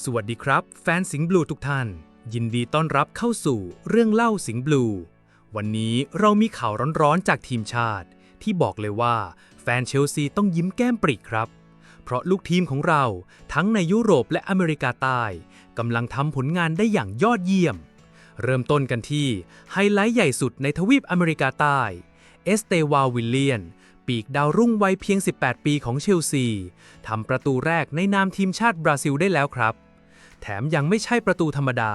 สวัสดีครับ แฟนสิงห์บลูทุกท่าน ยินดีต้อนรับเข้าสู่เรื่องเล่าสิงห์บลู วันนี้เรามีข่าวร้อนๆจากทีมชาติ ที่บอกเลยว่า แฟนเชลซีต้องยิ้มแก้มปริครับ เพราะลูกทีมของเราทั้งในยุโรปและอเมริกาใต้กำลังทำผลงานได้อย่างยอดเยี่ยม เริ่มต้นกันที่ไฮไลท์ใหญ่สุดในทวีปอเมริกาใต้เอสเตวาวิลเลียนปีกดาวรุ่งวัยเพียง 18 ปีของเชลซีทำประตูแรกในนามทีมชาติบราซิลได้แล้วครับ แถมยังไม่ใช่ประตูธรรมดา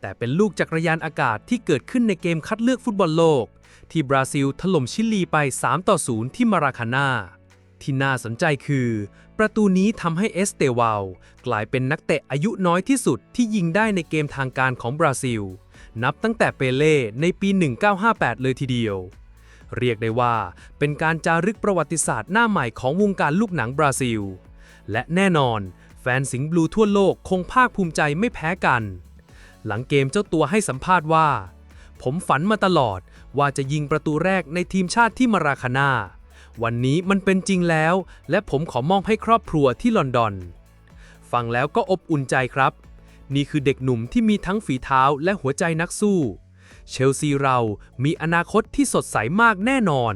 แต่เป็นลูกจักรยานอากาศที่เกิดขึ้นในเกมคัดเลือกฟุตบอลโลก ที่บราซิลถล่มชิลีไป 3 ต่อ 0 ที่มาราคาน่าที่น่าสนใจคือ ประตูนี้ทำให้เอสเตวาลกลายเป็นนักเตะอายุน้อยที่สุดที่ยิงได้ในเกมทางการของบราซิล นับตั้งแต่เปเล่ในปี 1958 เลยทีเดียว เรียกได้ว่าเป็นการจารึกประวัติศาสตร์หน้าใหม่ของวงการลูกหนังบราซิล และแน่นอน แฟนสิงห์บลูทั่วโลกคงภาคภูมิใจไม่แพ้กัน หลังเกมเจ้าตัวให้สัมภาษณ์ว่า ผมฝันมาตลอดว่าจะยิงประตูแรกในทีมชาติที่มาราคานาวันนี้มันเป็นจริงแล้ว และผมขอมอบให้ครอบครัวที่ลอนดอน ฟังแล้วก็อบอุ่นใจครับ นี่คือเด็กหนุ่มที่มีทั้งฝีเท้าและหัวใจนักสู้ เชลซีเรามีอนาคตที่สดใสมากแน่นอน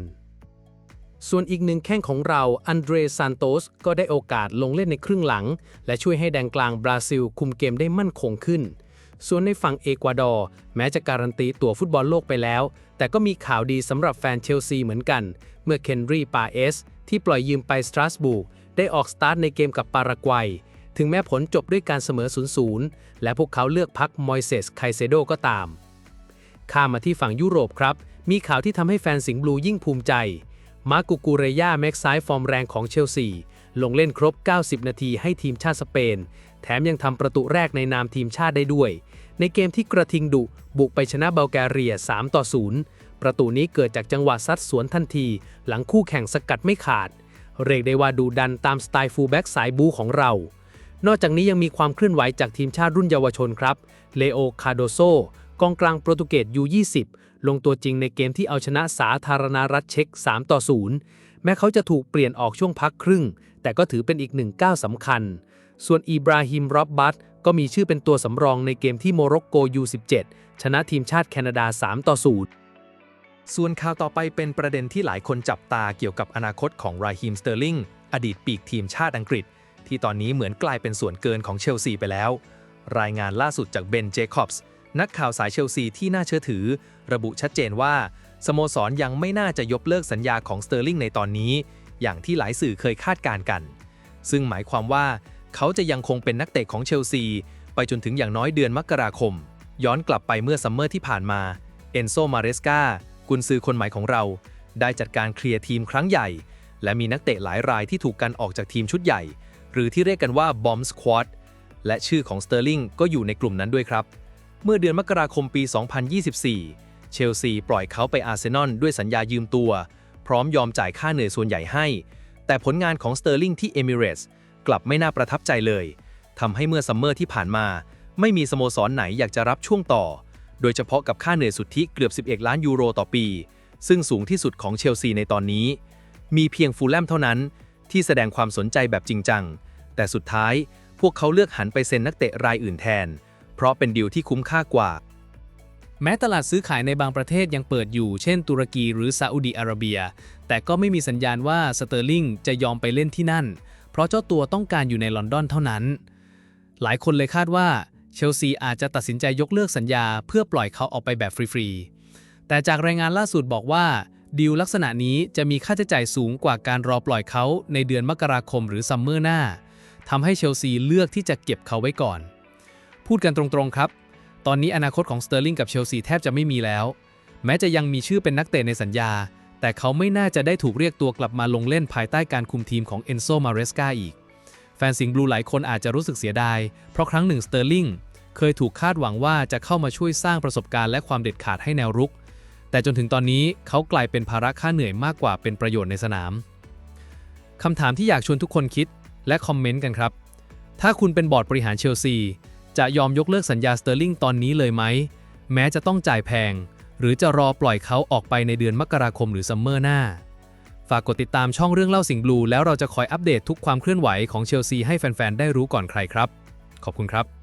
ส่วนอีกหนึ่งแข้งของเราอันเดรซานโตสก็ได้โอกาสลงเล่นในครึ่งหลัง และช่วยให้แดนกลางบราซิลคุมเกมได้มั่นคงขึ้น ส่วนในฝั่งเอกวาดอร์แม้จะการันตีตั๋วฟุตบอลโลกไปแล้ว แต่ก็มีข่าวดีสำหรับแฟนเชลซีเหมือนกัน เมื่อเคนรีปาเอส ที่ปล่อยยืมไปสตราสบูร์กได้ออกสตาร์ทในเกมกับปารากวัย ถึงแม้ผลจบด้วยการเสมอ 0-0 และพวกเขาเลือกพักมอยเซสไคเซโดก็ตาม ข้ามมาที่ฝั่งยุโรปครับ มีข่าวที่ทำให้แฟนสิงห์บลูยิ่งภูมิใจ มาร์กุกูเรยาแม็กซ้ายฟอร์มแรงของเชลซี ลงเล่นครบ 90 นาทีให้ทีมชาติสเปน แถมยังทำประตูแรกในนามทีมชาติได้ด้วย ในเกมที่กระทิงดุ บุกไปชนะเบลแกเรีย 3 ต่อ 0 ประตูนี้เกิดจากจังหวะซัดสวนทันที หลังคู่แข่งสกัดไม่ขาด เรียกได้ว่าดูดันตามสไตล์ฟูลแบ็กสายบูของเรา นอกจากนี้ยังมีความเคลื่อนไหวจากทีมชาติรุ่นเยาวชนครับเลโอคาโดโซกองกลางโปรตุเกส U20 ลงตัวจริงในเกมที่เอาชนะสาธารณรัฐเช็ก3 ต่อ 0 แม้เขาจะถูกเปลี่ยนออกช่วงพักครึ่ง แต่ก็ถือเป็นอีกหนึ่งก้าวสำคัญ ส่วนอีบราฮิม รอบบัตก็มีชื่อเป็นตัวสำรองในเกมที่โมร็อกโก U17 ชนะทีมชาติแคนาดา 3 ต่อ 0 ส่วนข่าวต่อไปเป็นประเด็นที่หลายคนจับตาเกี่ยวกับอนาคตของราฮิมสเตอร์ลิงอดีตปีกทีมชาติอังกฤษ ที่ตอนนี้เหมือนกลายเป็นส่วนเกินของเชลซีไปแล้ว รายงานล่าสุดจากเบน เจคอบส์ นักข่าวสายเชลซีที่น่าเชื่อถือ ระบุชัดเจนว่า สโมสรยังไม่น่าจะยกเลิกสัญญาของสเตอร์ลิงในตอนนี้ อย่างที่หลายสื่อเคยคาดการกัน ซึ่งหมายความว่าเขาจะยังคงเป็นนักเตะของเชลซี ไปจนถึงอย่างน้อยเดือนมกราคม ย้อนกลับไปเมื่อซัมเมอร์ที่ผ่านมาเอนโซมาเรสกากุนซือคนใหม่ของเรา ได้จัดการเคลียร์ทีมครั้งใหญ่ และมีนักเตะหลายรายที่ถูกกันออกจากทีมชุดใหญ่ หรือที่เรียกกันว่าบอมสควอตและชื่อของสเตอร์ลิงก็อยู่ในกลุ่มนั้นด้วยครับ เมื่อเดือนมกราคมปี 2024 เชลซีปล่อยเขาไปอาร์เซนอลด้วยสัญญายืมตัว พร้อมยอมจ่ายค่าเหนื่อยส่วนใหญ่ให้ แต่ผลงานของสเตอร์ลิงที่เอมิเรตส์กลับไม่น่าประทับใจเลยทำให้เมื่อซัมเมอร์ที่ผ่านมา ไม่มีสโมสรไหนอยากจะรับช่วงต่อ โดยเฉพาะกับค่าเหนื่อยสุทธิเกือบ 11 ล้านยูโรต่อปี ซึ่งสูงที่สุดของเชลซีในตอนนี้ มีเพียงฟูลแลมเท่านั้น ที่แสดงความสนใจแบบจริงจัง แต่สุดท้ายพวกเขาเลือกหันไปเซ็นนักเตะรายอื่นแทน เพราะเป็นดีลที่คุ้มค่ากว่า แม้ตลาดซื้อขายในบางประเทศยังเปิดอยู่ เช่น ตุรกีหรือซาอุดีอาระเบีย แต่ก็ไม่มีสัญญาณว่าสเตอร์ลิงจะยอมไปเล่นที่นั่น เพราะเจ้าตัวต้องการอยู่ในลอนดอนเท่านั้น หลายคนเลยคาดว่าเชลซีอาจจะตัดสินใจยกเลิกสัญญา เพื่อปล่อยเขาออกไปแบบฟรีๆ แต่จากรายงานล่าสุดบอกว่าดีลลักษณะนี้จะมีค่าใช้จ่ายสูงกว่าการรอปล่อยเขาในเดือนมกราคมหรือซัมเมอร์หน้าทำให้เชลซีเลือกที่จะเก็บเขาไว้ก่อน พูดกันตรงๆครับ ตอนนี้อนาคตของสเตอร์ลิงกับเชลซีแทบจะไม่มีแล้ว แม้จะยังมีชื่อเป็นนักเตะในสัญญา แต่เขาไม่น่าจะได้ถูกเรียกตัวกลับมาลงเล่นภายใต้การคุมทีมของเอนโซมาเรสกาอีก แฟนสิงห์บลูหลายคนอาจจะรู้สึกเสียดาย เพราะครั้งหนึ่งสเตอร์ลิงเคยถูกคาดหวังว่าจะเข้ามาช่วยสร้างประสบการณ์และความเด็ดขาดให้แนวรุก แต่จนถึงตอนนี้เขากลายเป็นภาระค่าเหนื่อยมากกว่าเป็นประโยชน์ในสนามคำถามที่อยากชวนทุกคนคิดและคอมเมนต์กันครับ ถ้าคุณเป็นบอร์ดบริหารเชลซี จะยอมยกเลิกสัญญาสเตอร์ลิงตอนนี้เลยไหม แม้จะต้องจ่ายแพง หรือจะรอปล่อยเขาออกไปในเดือนมกราคมหรือซัมเมอร์หน้า ฝากกดติดตามช่องเรื่องเล่าสิงห์บลูแล้วเราจะคอยอัปเดตทุกความเคลื่อนไหวของเชลซีให้แฟนๆ ได้รู้ก่อนใครครับ ขอบคุณครับ